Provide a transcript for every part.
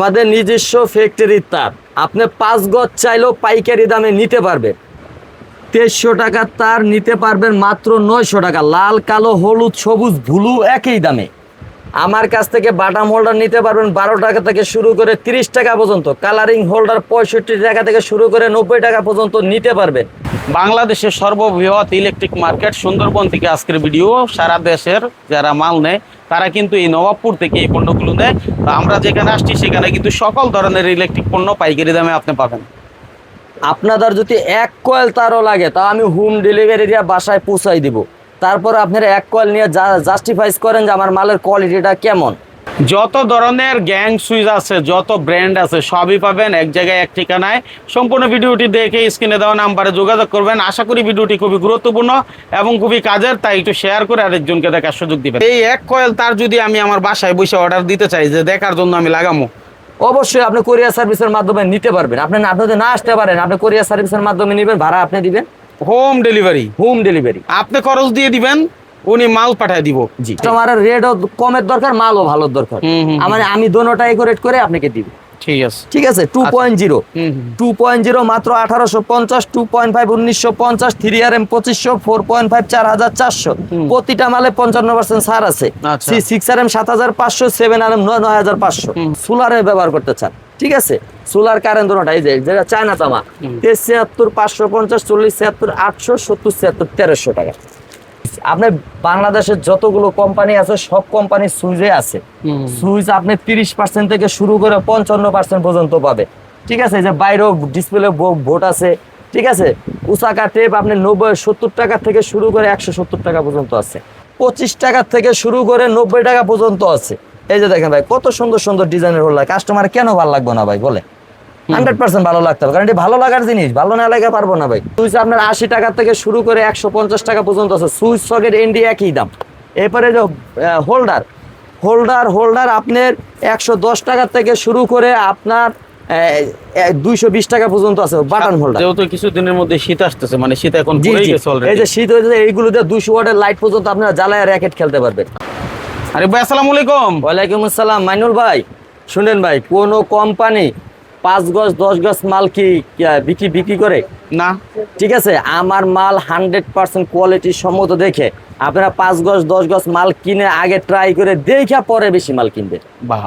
আমাদের নিজস্ব ফ্যাক্টরির তার। আপনি পাঁচ গজ চাইলেও পাইকারি দামে নিতে পারবেন। তেইশশো টাকার তার নিতে পারবেন মাত্র নয়শো টাকা। লাল, কালো, হলুদ, সবুজ ভুলু একই দামে। আমার কাছ থেকে বাটাম হোল্ডার নিতে পারবেন বারো টাকা থেকে শুরু করে তিরিশ টাকা পর্যন্ত। কালারিং হোল্ডার পঁয়ষট্টি টাকা থেকে শুরু করে নব্বই টাকা পর্যন্ত নিতে পারবেন। বাংলাদেশের সর্ববৃহৎ ইলেকট্রিক মার্কেট সুন্দরবন থেকে আজকের ভিডিও সারা দেশের যারা মাল নেয় তারা কিন্তু এই নবাবপুর থেকে এই পণ্যগুলো নেয়। তো আমরা যেখানে আসছি সেখানে কিন্তু সকল ধরনের ইলেকট্রিক পণ্য পাইকারি দামে আপনি পাবেন। আপনাদের যদি এক কয়েল তারও লাগে তা আমি হোম ডেলিভারি দিয়ে বাসায় পৌঁছাই দিব। তারপর আপনারা এক কয়েল নিয়ে জাস্টিফাইজ করেন যে আমার মালের কোয়ালিটিটা কেমন। যত ধরনের গ্যাং সুইচ আছে যত ব্র্যান্ড আছে সবই পাবেন এক জায়গায় এক ঠিকানায়। সম্পূর্ণ ভিডিওটি দেখে স্ক্রিনে দেওয়া নাম্বারে যোগাযোগ করবেন। আশা করি ভিডিওটি খুবই গুরুত্বপূর্ণ এবং খুবই কাজের তাই একটু শেয়ার করে আরেকজনকে দেখার সুযোগ দিবেন। এই এক কয়েল তার যদি আমি আমার বাসায় বসে অর্ডার দিতে চাই যে দেখার জন্য আমি লাগামো। অবশ্যই আপনি কোরিয়ার সার্ভিসের মাধ্যমে নিতে পারবেন। আপনি আপনি যদি না আসতে পারেন আপনি কোরিয়ার সার্ভিসের মাধ্যমে নেবেন ভাড়া আপনি দিবেন। হোম ডেলিভারি হোম ডেলিভারি আপনি খরচ দিয়ে দিবেন উনি মাল পাঠায় দিব। জি। তোমার রেটও কমের দরকার মালও ভালো দরকার। আমার আমি দোনোটাই রেট করে আপনাকে দিব। ঠিক আছে। ঠিক আছে? Two point zero. Two point zero মাত্র আঠারোশো পঞ্চাশ টু পয়েন্ট ফাইভ উনিশশো পঞ্চাশ থ্রি আর এম পঁচিশশো ফোর পয়েন্ট ফাইভ চার হাজার চারশো। প্রতিটা মালে পঞ্চান্ন পার্সেন্ট ছাড় আছে। আচ্ছা। সিক্স আর এম সাত হাজার পাঁচশো সেভেন আর এম নয় নয় হাজার পাঁচশো। সোলারে ব্যবহার করতে চান। ঠিক আছে? সোলার কারেন্ট দুটোটা এই যে যেটা চায়না তামা। ছিয়াত্তর পাঁচশো পঞ্চাশ চল্লিশ ছিয়াত্তর আটশো সত্তর ছিয়াত্তর তেরোশো টাকা। আপনার বাংলাদেশের যতগুলো কোম্পানি আছে সব কোম্পানি সুইজে আছে। সুইচ আপনি তিরিশ পার্সেন্ট থেকে শুরু করে পঞ্চান্ন পার্সেন্ট পর্যন্ত পাবে। ঠিক আছে যে বাইরেও ডিসপ্লে ভোট আছে। ঠিক আছে উসাকা টেপ আপনি নব্বই সত্তর টাকা থেকে শুরু করে একশো সত্তর টাকা পর্যন্ত আছে। পঁচিশ টাকা থেকে শুরু করে নব্বই টাকা পর্যন্ত আছে। এই যে দেখেন ভাই কত সুন্দর সুন্দর ডিজাইনের হল। কাস্টমার কেন ভালো লাগবে না ভাই বলে হান্ড্রেড পার্সেন্ট ভালো লাগতে হবে। কারণ এটি ভালো লাগার জিনিস ভালো না লাগে পারব না ভাই। সুইচ আপনার আশি টাকা থেকে শুরু করে একশো পঞ্চাশ টাকা পর্যন্ত আছে। সুইচ সকেট এনডি একই দাম। এরপরে যে হোল্ডার হোল্ডার হোল্ডার আপনার একশো দশ টাকা থেকে শুরু করে আপনার দুইশো বিশ টাকা পর্যন্ত আছে বাটন হোল্ডার যেহেতু কিছুদিনের মধ্যে শীত আসতেছে মানে শীত এখন এই যে শীত হয়েছে এইগুলো দিয়ে দুইশো ওয়াটের লাইট পর্যন্ত আপনারা জ্বালায় র্যাকেট খেলতে পারবেন। আরে ভাই আসসালামু আলাইকুম। ওয়ালাইকুম আসসালাম। মাইনুল ভাই শুনেন ভাই কোনো কোম্পানি পাঁচ গজ দশ গজ মাল কি বিক্রি বিক্রি করে? না। ঠিক আছে আমার মাল হান্ড্রেড পার্সেন্ট কোয়ালিটি সম্মত দেখে আপনারা পাঁচ গজ দশ গজ মাল কিনে আগে ট্রাই করে দেখা পরে বেশি মাল বাহ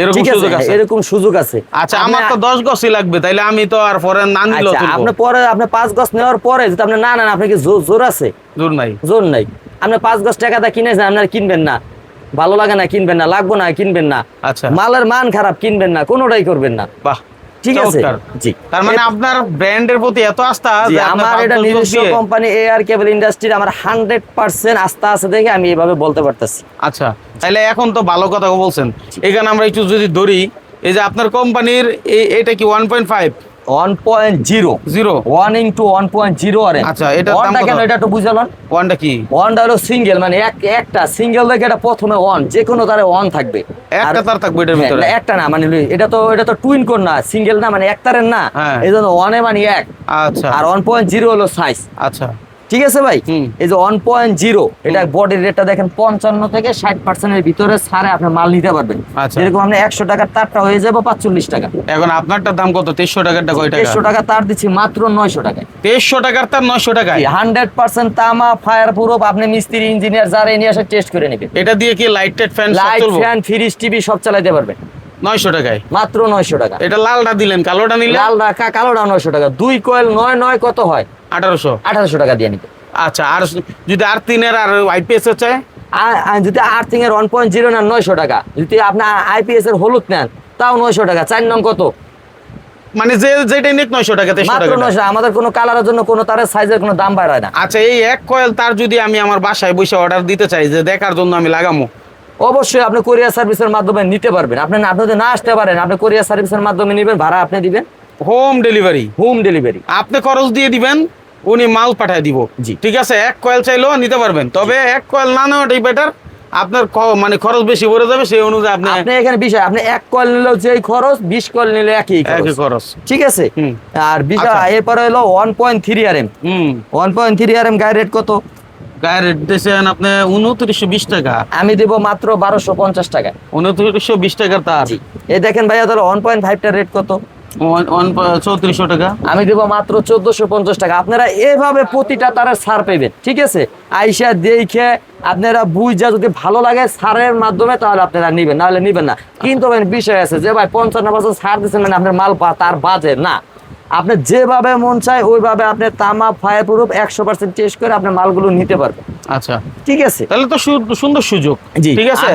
এরকম সুযোগ আছে? এরকম সুযোগ আছে। আচ্ছা আমার তো দশ গছই লাগবে তাইলে আমি তো আর পরে না আচ্ছা আপনি পরে আপনি পাঁচ গজ নেওয়ার পরে যদি আপনি না নেন আপনি কি জোর জোর আছে? নাই। জোর নাই। আপনি পাঁচ গজ টাকা দা কিনেছেন আপনার কিনবেন না। ভালো লাগে না কিনবেন না লাগবো না কিনবেন না। আচ্ছা। মালের মান খারাপ কিনবেন না কোনোটাই করবেন না। বাহ। ঠিক আছে? জি। তার মানে আপনার ব্র্যান্ডের প্রতি এত আস্থা আমার এটা নিজস্ব কোম্পানি এআর কেবল ইন্ডাস্ট্রির আমার 100% আস্থা আছে দেখে আমি এভাবে বলতে পারতেছি। আচ্ছা তাহলে এখন তো ভালো কথা বলছেন। এখানে আমরা একটু যদি ধরি এই যে আপনার কোম্পানির এটা কি 1.5 সিঙ্গেল মানে এক একটা সিঙ্গেল দেখে এটা প্রথমে ওয়ান যে কোনো তারে ওয়ান থাকবে। একটা আর- তার থাকবে এটার হ্যাঁ, ভিতরে? একটা না মানে এটা তো এটা তো টুইন কোড না সিঙ্গেল না মানে একতারের না। হ্যাঁ। এই জন্য ওয়ানে মানে এক। আচ্ছা। আর ওয়ান পয়েন্ট জিরো হলো সাইজ আচ্ছা। ঠিক আছে ভাই? এই যে ওয়ান পয়েন্ট জিরো এটা বডির রেটটা দেখেন পঞ্চান্ন থেকে ষাট পার্সেন্টের ভিতরে ছাড়ে আপনি মাল নিতে পারবেন। আচ্ছা। যেরকম আপনি একশো টাকার তারটা হয়ে যাবে পাঁচচল্লিশ টাকা। এখন আপনারটার দাম কত? তেইশশো টাকারটা কয় টাকা? দেড়শো টাকা তার দিচ্ছি মাত্র নয়শো টাকায়। তেইশশো টাকার তার নয়শো টাকায়? হান্ড্রেড পার্সেন্ট তামা ফায়ার প্রুফ আপনি মিস্ত্রি ইঞ্জিনিয়ার যারা নিয়ে আসে টেস্ট করে নেবেন এটা দিয়ে কি light fan light fan fridge TV সব চালাইতে পারবেন। নয়শো টাকায়? মাত্র নয়শো টাকা। এটা লালটা দিলেন কালোটা নিলে লাল রাখা কালোটা নয়শো টাকা। দুই কয়েল নয় নয় কত হয়? আঠারোশো? আঠারোশো টাকা দিয়ে নিতে। আচ্ছা আর যদি আর তিনের আর আইপিএস হচ্ছে? আর আর যদি এর ওয়ান পয়েন্ট জিরো নেন নয়শো টাকা। যদি আপনি আইপিএস এর হলুদ নেন তাও নয়শো টাকা। চার নং কত? মানে যে যেটাই নিক নয়শো টাকা তেইশশো মাত্র টাকা নয়শো আমাদের কোনো কালারের জন্য কোনো তারের সাইজের কোনো দাম বাড়ায় না। আচ্ছা এই এক কয়েল তার যদি আমি আমার বাসায় বসে অর্ডার দিতে চাই যে দেখার জন্য আমি লাগামো? অবশ্যই আপনি কোরিয়ার সার্ভিসের মাধ্যমে নিতে পারবেন। আপনি যদি না আসতে পারেন আপনি কোরিয়ার সার্ভিসের মাধ্যমে নেবেন ভাড়া আপনি দিবেন। হোম ডেলিভারি হোম ডেলিভারি আপনি খরচ দিয়ে দিবেন উনি মাল পাঠায় দিব। জি। ঠিক আছে এক কয়েল চাইলেও নিতে পারবেন। তবে এক কয়েল না নেওয়াটাই বেটার আপনার মানে খরচ বেশি পড়ে যাবে সেই অনুযায়ী আপনি আপনি এখানে বিষয় আপনি এক কল নিলেও যেই খরচ বিশ কল নিলে একই একই খরচ। ঠিক আছে? আর বিষয় আচ্ছা। এরপরে হলো one point three R M one point three R M গায়ে রেট কত? গায়ের রেট দিয়েছেন আপনি উনত্রিশশো বিশ টাকা। আমি দেবো মাত্র বারোশো পঞ্চাশ টাকা। উনত্রিশশো বিশ টাকার তার। এই দেখেন ভাইয়া তাহলে ওয়ান পয়েন্ট ফাইভটা রেট কত? আমি দেবো মাত্র চোদ্দশো পঞ্চাশ টাকা। আপনারা এভাবে প্রতিটা তারা ছাড় পেবেন ঠিক আছে? আইসা দেখে আপনারা বুঝা যদি ভালো লাগে ছাড়ের মাধ্যমে, তাহলে আপনারা নিবেন, নাহলে নিবেন না। কিন্তু বিষয় আছে যে ভাই, পঞ্চান্ন পার্সেন্ট ছাড় দিচ্ছেন মানে আপনার মাল তার বাজে না। আপনি যেভাবে মন চায়, ওইভাবে আপনি তামা ফায়ার প্রুফ একশো পার্সেন্ট টেস্ট করে আপনার মালগুলো নিতে পারবেন। আচ্ছা। ঠিক আছে। তাহলে তো সুন্দর সুযোগ। জি। ঠিক আছে?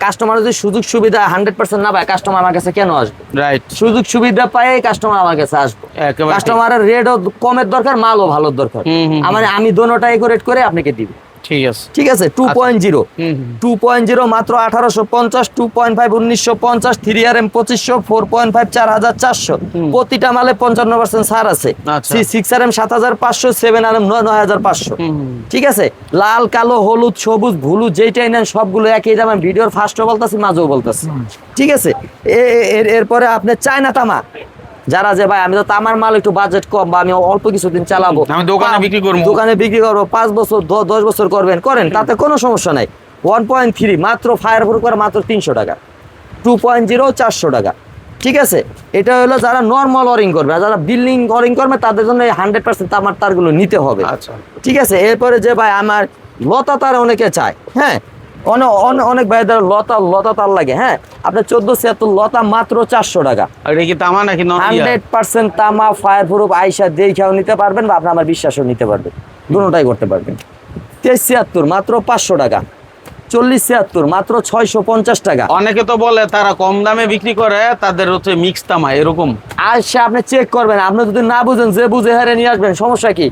কাস্টমার যদি সুযোগ সুবিধা হান্ড্রেড পার্সেন্ট না পায় কাস্টমার আমার কাছে কেন আসবে? রাইট সুযোগ সুবিধা পায় কাস্টমার আমার কাছে আসবে। একেবারে ঠিক। কাস্টমারের রেটও কমের দরকার মালও দরকার। হুম, আমি দোনোটাই রেট করে আপনাকে দিব। ঠিক আছে। ঠিক আছে two point zero. Two point zero মাত্র আঠারোশো পঞ্চাশ টু পয়েন্ট ফাইভ উনিশশো পঞ্চাশ থ্রি আর এম পঁচিশশো ফোর পয়েন্ট ফাইভ চার হাজার চারশো। প্রতিটা মালে পঞ্চান্ন পার্সেন্ট ছাড় আছে। সিক্স আর এম সাত হাজার পাঁচশো সেভেন আর এম নয় নয় হাজার পাঁচশো। ঠিক আছে? লাল কালো হলুদ সবুজ ভুলু যেইটাই নেন সবগুলো একই দাম। ভিডিওর ফার্স্টও বলতেছি মাঝেও বলতেছি। ঠিক আছে? এরপরে আপনি চায়না তামা। যারা যে ভাই আমি তো তামার মাল একটু বাজেট কম বা আমি অল্প কিছুদিন চালাবো। আমি দোকানে বিক্রি করব। দোকানে বিক্রি করব পাঁচ বছর দশ বছর করবেন করেন তাতে কোনো সমস্যা নাই। ওয়ান পয়েন্ট থ্রি মাত্র ফায়ার প্রুফ করে মাত্র তিনশো টাকা। টু পয়েন্ট জিরো চারশো টাকা। ঠিক আছে? এটা হলো যারা নর্মাল ওয়ারিং করবে যারা বিল্ডিং ওয়ারিং করবে তাদের জন্য হান্ড্রেড পার্সেন্ট তামার তারগুলো নিতে হবে। আচ্ছা। ঠিক আছে? এরপরে যে ভাই আমার লতা তার অনেকে চায়। হ্যাঁ? অনেক অনেক ভাইদের লতা লতা তার লাগে হ্যাঁ? আপনার চোদ্দ ছিয়াত্তর লতা মাত্র চারশো টাকা। এটা কি তামা নাকি হান্ড্রেড পার্সেন্ট তামা ফায়ার প্রুফ আইসা দেখেও নিতে পারবেন বা আপনি আমার বিশ্বাসও নিতে পারবেন। দুটাই করতে পারবেন। তেইশ ছিয়াত্তর মাত্র পাঁচশো টাকা। চল্লিশ ছিয়াত্তর মাত্র ছয়শো পঞ্চাশ টাকা। অনেকে তো বলে তারা কম দামে বিক্রি করে তাদের হচ্ছে মিক্স তামা এরকম। আইসা আপনি চেক করবেন। আপনি যদি না বুঝেন যে বুঝে হারে নিয়ে আসবেন সমস্যা কি?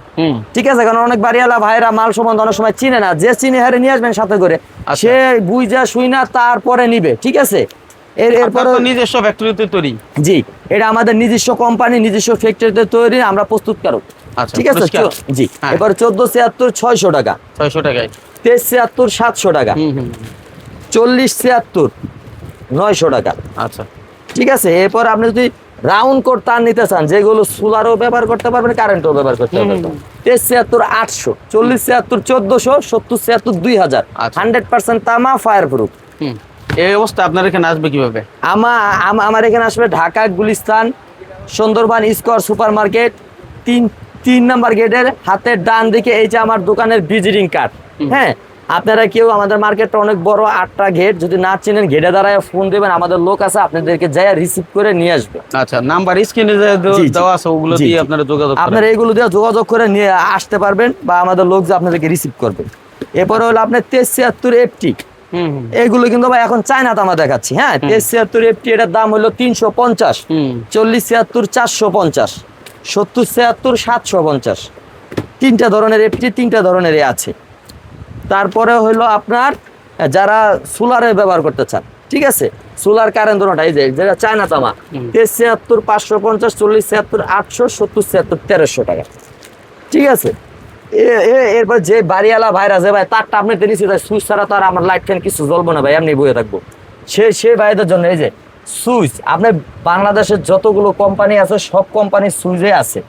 ঠিক আছে কারণ অনেক বাড়িওয়ালা ভাইরা মাল সম্বন্ধে অনেক সময় চিনে না। যে চিনে হারে নিয়ে আসবেন সাথে করে আচ্ছা। সে বুঝা শুই না তারপরে নিবে ঠিক আছে? এর এরপরে নিজস্ব ফ্যাক্টরিতে তৈরি। জি এটা আমাদের নিজস্ব কোম্পানি নিজস্ব ফ্যাক্টরিতে তৈরি আমরা প্রস্তুতকারক। আচ্ছা, ঠিক আছে। জি হ্যাঁ। এবার চোদ্দ ছিয়াত্তর ছয়শো টাকা। ছয়শো টাকায়। তেইশ ছিয়াত্তর সাতশো টাকা। চল্লিশ ছিয়াত্তর নয়শো টাকা। আচ্ছা। ঠিক আছে? এরপর আপনি যদি রাউন্ড কোড তার নিতে চান যেগুলো সোলারও ব্যবহার করতে পারবেন কারেন্টও ব্যবহার করতে পারবেন। তেইশ ছিয়াত্তর আটশো চল্লিশ ছিয়াত্তর চোদ্দশো সত্তর ছিয়াত্তর দুই হাজার। আচ্ছা। হান্ড্রেড পার্সেন্ট তামা ফায়ার প্রুফ হুম। এই অবস্থা আপনার এখানে আসবে কীভাবে? আমা আম- আমার এখানে আসবে Dhaka Gulistan Sundarban square super market তিন তিন নাম্বার গেটের হাতের ডান দিকে এই যে আমার দোকানের ভিজিটিং কার্ড হ্যাঁ আপনারা কেউ আমাদের মার্কেটটা অনেক বড় আটটা গেট যদি না চিনেন গেটে দাঁড়ায় ফোন দেবেন আমাদের লোক আছে আপনাদেরকে যাই রিসিভ করে নিয়ে আসবে। আচ্ছা নাম্বার স্ক্রিনে। দেওয়া আছে ওগুলো দিয়ে আপনারা যোগাযোগ আপনারা এইগুলো দিয়ে যোগাযোগ করে নিয়ে আসতে পারবেন বা আমাদের লোক যে আপনাদেরকে রিসিভ করবে। এরপরে হলো আপনার তেইশ ছিয়াত্তর এফটি হুম হুম। কিন্তু ভাই এখন চায়না তামা দেখাচ্ছি হ্যাঁ? তেইশ ছিয়াত্তর এফটি এটার দাম হলো তিনশো পঞ্চাশ। চল্লিশ ছিয়াত্তর চারশো পঞ্চাশ। সত্তর ছিয়াত্তর সাতশো পঞ্চাশ। তিনটা ধরনের এফটি তিনটা ধরনের আছে। তারপরে হলো আপনার যারা সোলারে ব্যবহার করতে চান ঠিক আছে? সোলার কারেন্ট ধরনটা এই যে যেটা চায়না তামা ছিয়াত্তর পাঁচশো পঞ্চাশ চল্লিশ ছিয়াত্তর আটশো সত্তর ছিয়াত্তর তেরোশো টাকা। ঠিক আছে? এরপর যে বাড়িওয়ালা ভাইরা যে ভাই তারটা আপনি টেনিসি তাই সুইচ ছাড়া তো আর আমার লাইট ফ্যান কিছু জ্বলবো না ভাই এমনি বয়ে থাকব। সে সেই ভাইদের জন্য এই যে সুইচ আপনি বাংলাদেশের যতগুলো কোম্পানি আছে সব কোম্পানির সুইচে আছে।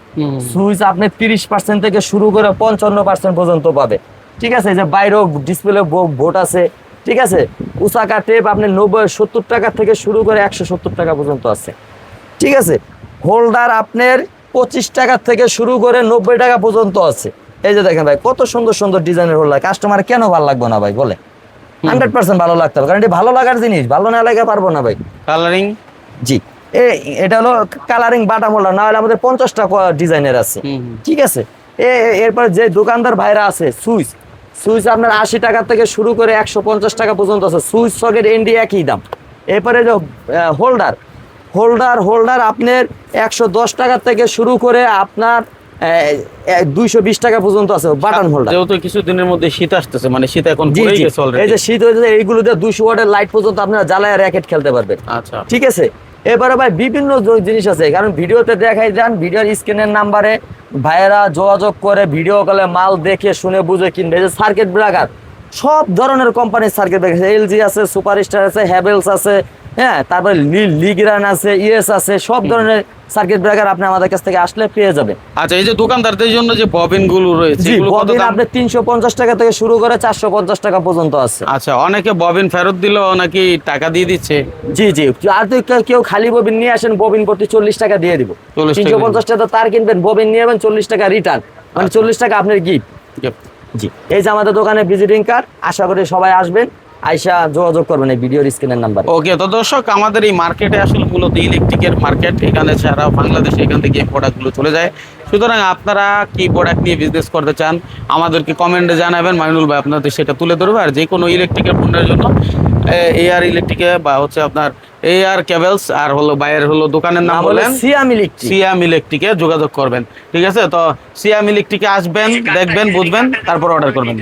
সুইচ আপনি তিরিশ পার্সেন্ট থেকে শুরু করে পঞ্চান্ন পার্সেন্ট পর্যন্ত পাবে। ঠিক আছে এই যে বাইরেও ডিসপ্লে বোর্ড আছে ঠিক আছে? উসাকা টেপ আপনি নব্বই সত্তর টাকা থেকে শুরু করে একশো সত্তর টাকা পর্যন্ত আছে। ঠিক আছে? হোল্ডার আপনার পঁচিশ টাকা থেকে শুরু করে নব্বই টাকা পর্যন্ত আছে। এই যে দেখেন ভাই কত সুন্দর সুন্দর ডিজাইনের হোল্ডার কাস্টমার কেন ভালো লাগবে না ভাই বলে হান্ড্রেড পার্সেন্ট ভালো লাগতে হবে কারণ এটি ভালো লাগার জিনিস ভালো না লাগে পারব না ভাই। কালারিং জি। এ এটা হলো কালারিং বাটাম হোল্ডার না হলে আমাদের পঞ্চাশটা ডিজাইনের আছে। ঠিক আছে? এরপর যে দোকানদার ভাইরা আছে সুইচ সুইচ আপনার আশি টাকা থেকে শুরু করে একশো পঞ্চাশ টাকা পর্যন্ত আছে। সুইচ সকেট এনডি একই দাম। এরপরে যে হোল্ডার। হোল্ডার হোল্ডার আপনার একশো দশ টাকা থেকে শুরু করে আপনার দুইশো বিশ টাকা পর্যন্ত আছে বাটন হোল্ডার। যেহেতু কিছুদিনের মধ্যে শীত আসতেছে মানে শীত এখন এই যে শীত হয়েছে দুইশো ওয়াটের লাইট পর্যন্ত আপনারা জ্বালায় র্যাকেট খেলতে পারবেন। আচ্ছা। ঠিক আছে? এবারে ভাই বিভিন্ন জিনিস আছে, কারণ ভিডিওতে দেখাই যান ভিডিওর স্ক্রিনের নাম্বারে ভাইয়েরা যোগাযোগ করে ভিডিও কলে মাল দেখে শুনে বুঝে কিনবে। যে সার্কিট ব্রেকার সব ধরনের কোম্পানির সার্কিট ব্রেকার এলজি আছে। সুপার স্টার আছে হ্যাভেলস আছে হ্যাঁ তারপরে লিগরান আছে ইএস আছে সব ধরনের সার্কিট ব্রেকার আপনি আমাদের কাছ থেকে আসলে পেয়ে যাবেন। আচ্ছা এই যে দোকানদারদের জন্য যে ববিনগুলো রয়েছে ববিন? আপনি তিনশো পঞ্চাশ টাকা থেকে শুরু করে চারশো পঞ্চাশ টাকা পর্যন্ত আছে। আচ্ছা অনেকে ববিন ফেরত দিলেও নাকি টাকা দিয়ে দিচ্ছে? জি জি আর তো কেউ- খালি ববিন নিয়ে আসেন ববিন প্রতি চল্লিশ টাকা দিয়ে দিব। 40 টাকা তিনশো পঞ্চাশ টাকা তার কিনবেন ববিন নিয়ে যাবেন চল্লিশ টাকা রিটার্ন মানে আচ্ছা। চল্লিশ টাকা আপনার গিফট জি এই যে আমাদের দোকানে ভিজিটিং কার্ড আশা করি সবাই আসবেন। আইসা যোগাযোগ করবেন এই ভিডিওর স্ক্রিনের নাম্বার। ওকে তো দর্শক আমাদের এই মার্কেটে আসলে মূলত ইলেকট্রিকের মার্কেট এখানে ছাড়া বাংলাদেশে এখান থেকে এই প্রোডাক্টগুলো চলে যায়। সুতরাং আপনারা কি প্রোডাক্ট নিয়ে বিজনেস করতে চান আমাদেরকে কমেন্টে জানাবেন। মাইনুল ভাই আপনাদের সেটা তুলে ধরবে। আর যে কোনো ইলেকট্রিকের পণ্যের জন্য এআর ইলেকট্রিকে বা হচ্ছে আপনার এআর কেবলস আর হলো বাইরের হলো দোকানের নাম বলেন সিয়াম ইলেকট্রিক সিয়াম ইলেকট্রিকে যোগাযোগ করবেন। ঠিক আছে? তো সিয়াম ইলেকট্রিকে আসবেন দেখবেন বুঝবেন তারপর অর্ডার করবেন।